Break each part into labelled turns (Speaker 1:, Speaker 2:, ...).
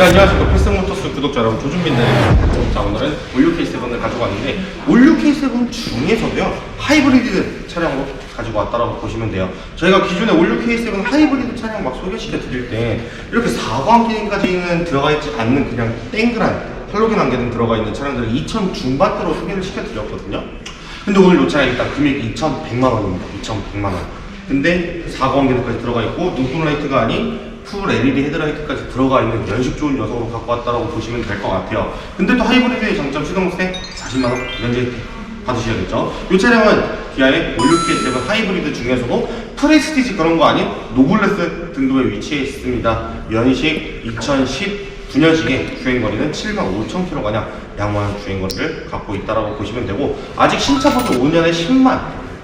Speaker 1: 네, 안녕하십니까. 필승모터스 구독자 여러분, 조준빈입니다. 자, 오늘은 올류 K7을 가지고 왔는데, 올류 K7 중에서도요, 하이브리드 차량으로 가지고 왔다라고 보시면 돼요. 저희가 기존에 올류 K7 하이브리드 차량 막 소개시켜 드릴 때, 이렇게 사광 기능까지는 들어가 있지 않는 그냥 땡그란 할로겐 안개등 들어가 있는 차량들을 2천 중반대로 소개를 시켜 드렸거든요. 근데 오늘 이 차량 일단 금액이 2,100만 원입니다. 2,100만 원. 근데 사광 기능까지 들어가 있고, 눈금 라이트가 아닌 풀 LED 헤드라이트까지 들어가 있는 연식 좋은 녀석으로 갖고 왔다라고 보시면 될 것 같아요. 근데 또 하이브리드의 장점 시동세 40만 원 면제 혜택 받으셔야겠죠. 이 차량은 기아의 올류키의 7 하이브리드 중에서도 프레스티지 그런 거 아닌 노블레스 등급에 위치해 있습니다. 연식 2019년식의 주행거리는 7만 5천 킬로가량 양호한 주행거리를 갖고 있다라고 보시면 되고 아직 신차보다 5년에 10만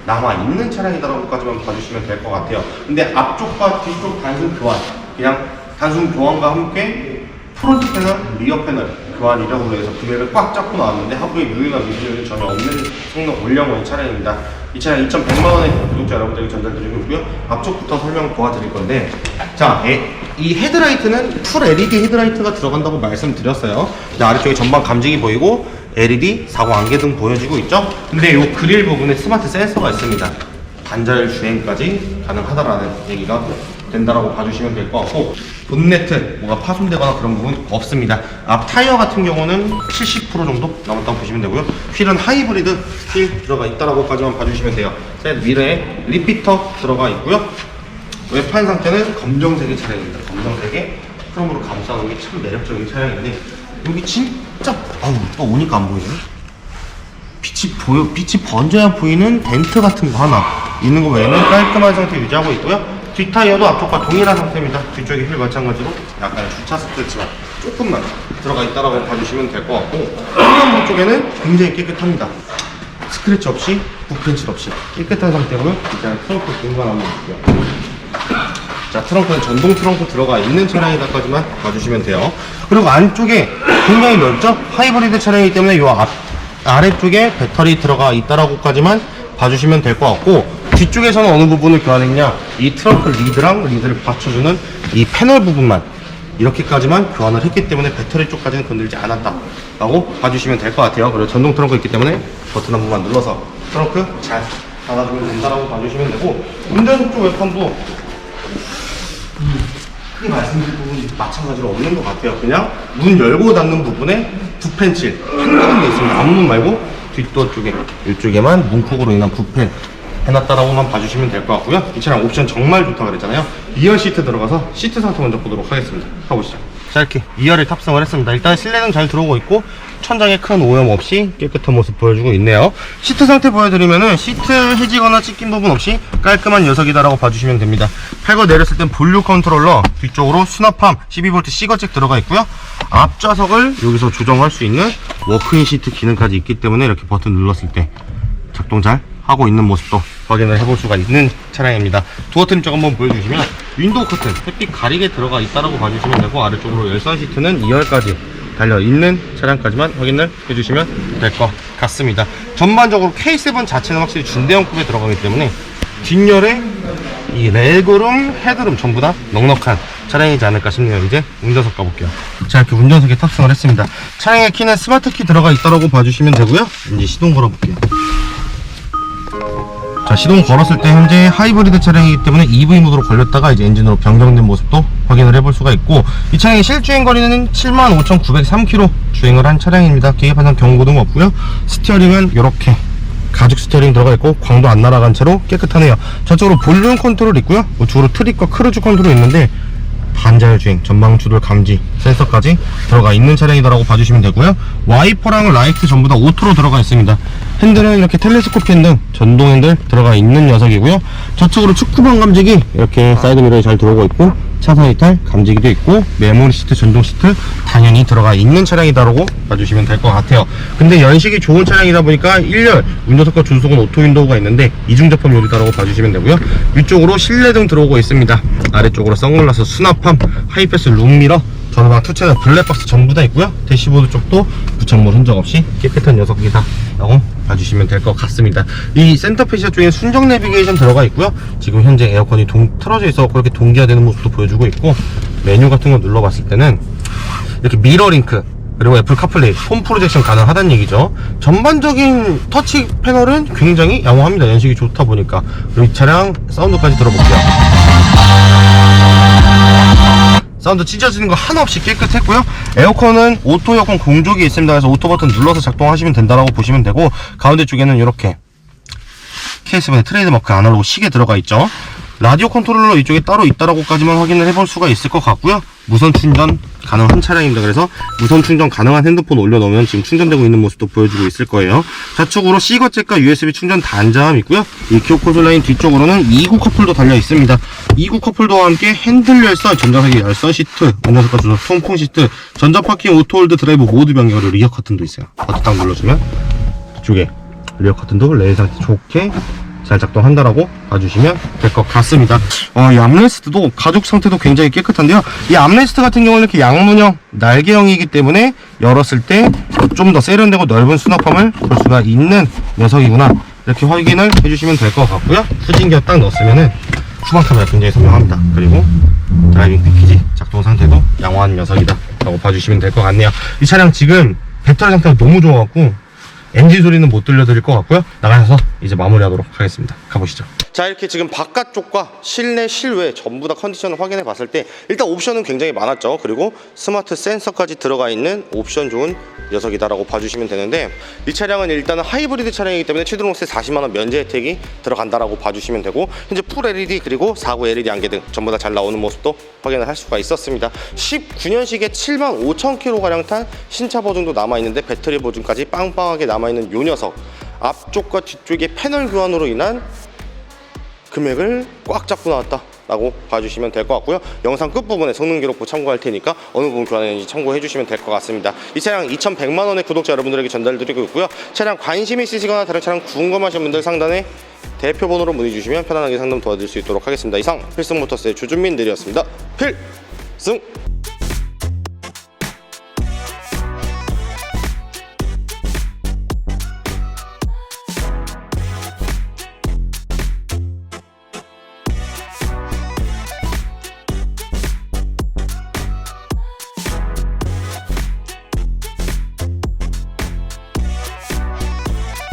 Speaker 1: 남아 있는 차량이다라고까지만 봐주시면 될 것 같아요. 근데 앞쪽과 뒤쪽 단순 교환, 그냥 단순 교환과 함께 프론트 패널, 리어 패널 교환이라고 해서 금액을 꽉 잡고 나왔는데 하부에 유유나 미주는 전혀 없는 성능 올려놓은 차량입니다. 이 차량 2,100만 원에 구독자 여러분들에게 전달드리고 있고요. 앞쪽부터 설명 도와드릴 건데, 자, 에- 이 헤드라이트는 풀 LED 헤드라이트가 들어간다고 말씀드렸어요. 근데 아래쪽에 전방 감지기 보이고 LED 사고 안개등 보여지고 있죠? 근데 이 그릴 부분에 스마트 센서가 있습니다. 단절 주행까지 가능하다라는 얘기가 된다라고 봐주시면 될 것 같고 본네트 뭐가 파손되거나 그런 부분 없습니다. 앞 타이어 같은 경우는 70% 정도 남았다고 보시면 되고요. 휠은 하이브리드 휠 들어가 있다라고까지만 봐주시면 돼요. 사이드 미러에 리피터 들어가 있고요. 외판 상태는 검정색의 차량입니다. 검정색에 크롬으로 감싸놓은 게 참 매력적인 차량인데 여기 진짜 아우 또 오니까 안 보이네. 빛이 보여 빛이 번져야 보이는 덴트 같은 거 하나 있는 거 외에는 깔끔한 상태 유지하고 있고요. 뒷 타이어도 앞쪽과 동일한 상태입니다. 뒤쪽에 휠 마찬가지로 약간의 주차 스크래치가 조금만 들어가 있다라고 봐주시면 될 것 같고 후면부 쪽에는 굉장히 깨끗합니다. 스크래치 없이 붓펜칠 없이 깨끗한 상태고요. 일단 트렁크 공간 한번 볼게요. 자, 트렁크는 전동 트렁크 들어가 있는 차량이다까지만 봐주시면 돼요. 그리고 안쪽에 굉장히 넓죠? 하이브리드 차량이기 때문에 이 앞, 아래쪽에 배터리 들어가 있다라고까지만 봐주시면 될 것 같고, 뒤쪽에서는 어느 부분을 교환했냐? 이 트렁크 리드랑 리드를 받쳐주는 이 패널 부분만 이렇게까지만 교환을 했기 때문에 배터리 쪽까지는 건들지 않았다 라고 봐주시면 될 것 같아요. 그리고 전동 트렁크 있기 때문에 버튼 한 번만 눌러서 트렁크 잘 닫아주면 된다라고 봐주시면 되고, 운전석 쪽 외판도 크게 말씀드릴 부분이 마찬가지로 없는 것 같아요. 그냥 문 열고 닫는 부분에 붓펜칠 한가는 게 있습니다. 앞문 말고 뒷도어 쪽에 이쪽에만 문콕으로 인한 붓펜 해놨다라고만 봐주시면 될 것 같고요. 이 차량 옵션 정말 좋다 그랬잖아요. 2열 시트 들어가서 시트 상태 먼저 보도록 하겠습니다. 가보시죠. 자 이렇게 2열을 탑승을 했습니다. 일단 실내는 잘 들어오고 있고 천장에 큰 오염 없이 깨끗한 모습 보여주고 있네요. 시트 상태 보여드리면은 시트 해지거나 찢긴 부분 없이 깔끔한 녀석이다라고 봐주시면 됩니다. 팔고 내렸을 땐 볼륨 컨트롤러 뒤쪽으로 수납함 12V C거잭 들어가 있고요. 앞좌석을 여기서 조정할 수 있는 워크인 시트 기능까지 있기 때문에 이렇게 버튼 눌렀을 때 작동 잘 하고 있는 모습도 확인을 해볼 수가 있는 차량입니다. 도어 트림 쪽 한번 보여주시면 윈도우 커튼 햇빛 가리게 들어가 있다라고 봐주시면 되고 아래쪽으로 열선 시트는 2열까지 달려 있는 차량까지만 확인을 해주시면 될 것 같습니다. 전반적으로 K7 자체는 확실히 중대형급에 들어가기 때문에 뒷열에 이 레그룸, 헤드룸 전부 다 넉넉한 차량이지 않을까 싶네요. 이제 운전석 가볼게요. 자, 이렇게 운전석에 탑승을 했습니다. 차량의 키는 스마트 키 들어가 있다라고 봐주시면 되고요. 이제 시동 걸어볼게요. 자 시동 걸었을 때 현재 하이브리드 차량이기 때문에 EV 모드로 걸렸다가 이제 엔진으로 변경된 모습도 확인을 해볼 수가 있고 이 차량의 실주행 거리는 75,903km 주행을 한 차량입니다. 계기판상 경고등 없고요. 스티어링은 이렇게 가죽 스티어링 들어가 있고 광도 안 날아간 채로 깨끗하네요. 저쪽으로 볼륨 컨트롤 있고요. 우측으로 트립과 크루즈 컨트롤 있는데 반자율 주행, 전방 추돌 감지 센서까지 들어가 있는 차량이다라고 봐주시면 되고요. 와이퍼랑 라이트 전부 다 오토로 들어가 있습니다. 핸들은 이렇게 텔레스코피 핸들, 전동 핸들 들어가 있는 녀석이고요. 저쪽으로 축구방 감지기 이렇게 사이드 미러에 잘 들어오고 있고 차선 이탈 감지기도 있고 메모리 시트, 전동 시트 당연히 들어가 있는 차량이다라고 봐주시면 될 것 같아요. 근데 연식이 좋은 차량이다 보니까 1열 운전석과 준속은 오토 윈도우가 있는데 이중 접합 요리다라고 봐주시면 되고요. 위쪽으로 실내등 들어오고 있습니다. 아래쪽으로 선글라스 수납함, 하이패스 룸미러, 전후방 투체는 블랙박스 전부 다 있고요. 대시보드 쪽도 부착물 흔적 없이 깨끗한 녀석이다 라고 봐주시면 될 것 같습니다. 이 센터페시아 쪽에 순정 내비게이션 들어가 있고요. 지금 현재 에어컨이 동, 틀어져 있어 그렇게 동기화 되는 모습도 보여주고 있고 메뉴 같은 거 눌러봤을 때는 이렇게 미러 링크 그리고 애플 카플레이, 홈 프로젝션 가능하다는 얘기죠. 전반적인 터치 패널은 굉장히 양호합니다. 연식이 좋다 보니까. 그리고 이 차량 사운드까지 들어볼게요. 사운드 찢어지는 거 하나 없이 깨끗했고요. 에어컨은 오토 에어컨 공조기 있습니다. 그래서 오토 버튼 눌러서 작동하시면 된다라고 보시면 되고 가운데 쪽에는 이렇게 KS7의 트레이드마크 아날로그 시계 들어가 있죠. 라디오 컨트롤러 이쪽에 따로 있다라고까지만 확인을 해볼 수가 있을 것 같고요. 무선 충전 가능한 차량입니다. 그래서 무선 충전 가능한 핸드폰 올려놓으면 지금 충전되고 있는 모습도 보여주고 있을 거예요. 좌측으로 C거 잭과 USB 충전 단자함 있고요. 이 기어 콘솔 라인 뒤쪽으로는 2구 커플도 달려 있습니다. 2구 커플도와 함께 핸들 열선, 전자석이 열선 시트, 운전석과 주석 통풍 시트, 전자 파킹 오토홀드 드라이브 모드 변경 그리고 리어 커튼도 있어요. 버튼 딱 눌러주면 이쪽에 리어 커튼도 레일 상태 좋게 잘 작동한다라고 봐주시면 될 것 같습니다. 어, 이 암레스트도 가죽 상태도 굉장히 깨끗한데요. 이 암레스트 같은 경우는 이렇게 양문형 날개형이기 때문에 열었을 때 좀 더 세련되고 넓은 수납함을 볼 수가 있는 녀석이구나. 이렇게 확인을 해주시면 될 것 같고요. 후진기어 딱 넣었으면은 후방 카메라 굉장히 선명합니다. 그리고 드라이빙 패키지 작동 상태도 양호한 녀석이다. 라고 봐주시면 될 것 같네요. 이 차량 지금 배터리 상태가 너무 좋아갖고 엔진 소리는 못 들려드릴 것 같고요. 나가셔서 이제 마무리하도록 하겠습니다. 가보시죠. 자 이렇게 지금 바깥쪽과 실내 실외 전부 다 컨디션을 확인해 봤을 때 일단 옵션은 굉장히 많았죠. 그리고 스마트 센서까지 들어가 있는 옵션 좋은 녀석이다 라고 봐주시면 되는데 이 차량은 일단은 하이브리드 차량이기 때문에 최드롱스에 40만 원 면제 혜택이 들어간다 라고 봐주시면 되고 현재 풀 LED 그리고 4구 LED 안개 등 전부 다 잘 나오는 모습도 확인을 할 수가 있었습니다. 19년식에 7만 5천 킬로 가량 탄 신차 버전도 남아 있는데 배터리 보증까지 빵빵하게 남아 있는 요 녀석 앞쪽과 뒤쪽의 패널 교환으로 인한 금액을 꽉 잡고 나왔다 라고 봐주시면 될 것 같고요. 영상 끝부분에 성능 기록부 참고할 테니까 어느 부분 교환했는지 참고해 주시면 될 것 같습니다. 이 차량 2100만 원의 구독자 여러분들에게 전달 드리고 있고요. 차량 관심 있으시거나 다른 차량 궁금하신 분들 상단에 대표 번호로 문의 주시면 편안하게 상담 도와드릴 수 있도록 하겠습니다. 이상 필승모터스의 조준민 들이었습니다. 필승